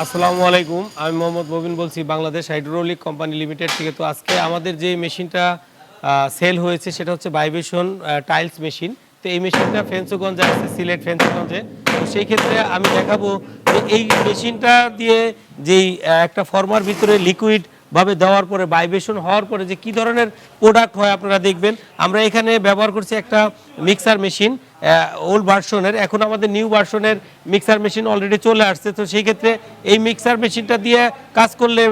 আসসালামু আলাইকুম, আমি মোহাম্মদ মবিন বলছি, বাংলাদেশ হাইড্রোলিক কোম্পানি লিমিটেড থেকে। তো আজকে আমাদের যে মেশিনটা সেল হয়েছে, সেটা হচ্ছে ভাইব্রেশন টাইলস মেশিন তো এই মেশিনটা ফেন্সুগঞ্জে আছে, সিলেট ফেন্সগঞ্জে। তো সেই ক্ষেত্রে আমি দেখাবো যে এই মেশিনটা দিয়ে যেই একটা ফর্মার ভিতরে লিকুইড ভাবে দেওয়ার পরে ভাইব্রেশন হওয়ার পরে যে কি ধরনের প্রোডাক্ট হয় আপনারা দেখবেন। আমরা এখানে ব্যবহার করছি একটা মিক্সার মেশিন ওল্ড ভার্সনের এখন আমাদের নিউ ভার্সনের মিক্সার মেশিন অলরেডি চলে আসছে। তো সেই ক্ষেত্রে এই মিক্সার মেশিনটা দিয়ে কাজ করলে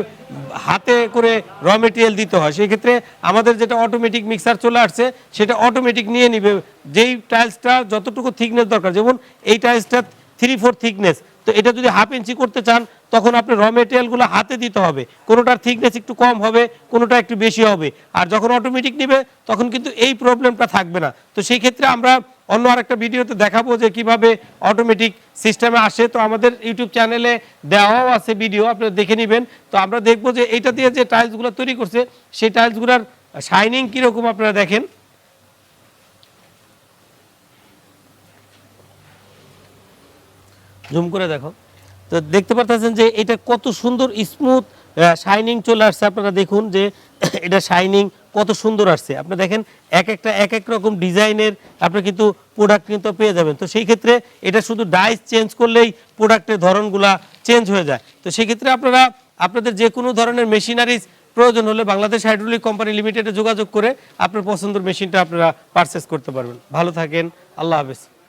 হাতে করে র মেটেরিয়াল দিতে হয়। সেই ক্ষেত্রে আমাদের যেটা অটোমেটিক মিক্সার চলে আসছে, সেটা অটোমেটিক নিয়ে নিবে। যেই টাইলসটা যতটুকু থিকনেস দরকার, যেমন এই টাইলসটা থ্রি ফোর থিকনেস তো এটা যদি হাফ ইঞ্চি করতে চান তখন আপনি র মেটেরিয়ালগুলো হাতে দিতে হবে। কোনোটার থিকনেস একটু কম হবে, কোনোটা একটু বেশি হবে। আর যখন অটোমেটিক নেবে, তখন কিন্তু এই প্রবলেমটা থাকবে না। তো সেই ক্ষেত্রে আমরা অন্য আরেকটা ভিডিওতে দেখাবো যে কীভাবে অটোমেটিক সিস্টেমে আসে। তো আমাদের ইউটিউব চ্যানেলে দেওয়াও আছে ভিডিও আপনারা দেখে নেবেন। তো আমরা দেখব যে এইটা দিয়ে যে টাইলসগুলো তৈরি করছে, সেই টাইলসগুলোর শাইনিং কীরকম আপনারা দেখেন। জুম করে দেখো। তো দেখতে পারতেছেন যে এটা কত সুন্দর স্মুথ শাইনিং চলে আসছে। আপনারা দেখুন যে এটা শাইনিং কত সুন্দর আসছে। আপনি দেখেন, এক একটা, এক এক রকম ডিজাইনের আপনি কিন্তু প্রোডাক্ট কিন্তু পেয়ে যাবেন। তো সেই ক্ষেত্রে এটা শুধু ডাইস চেঞ্জ করলেই প্রোডাক্টের ধরনগুলা চেঞ্জ হয়ে যায়। তো সেই ক্ষেত্রে আপনারা, আপনাদের যে কোনো ধরনের মেশিনারিজ প্রয়োজন হলে বাংলাদেশ হাইড্রোলিক কোম্পানি লিমিটেডে যোগাযোগ করে আপনার পছন্দের মেশিনটা আপনারা পারচেস করতে পারবেন। ভালো থাকেন, আল্লাহ হাফেজ।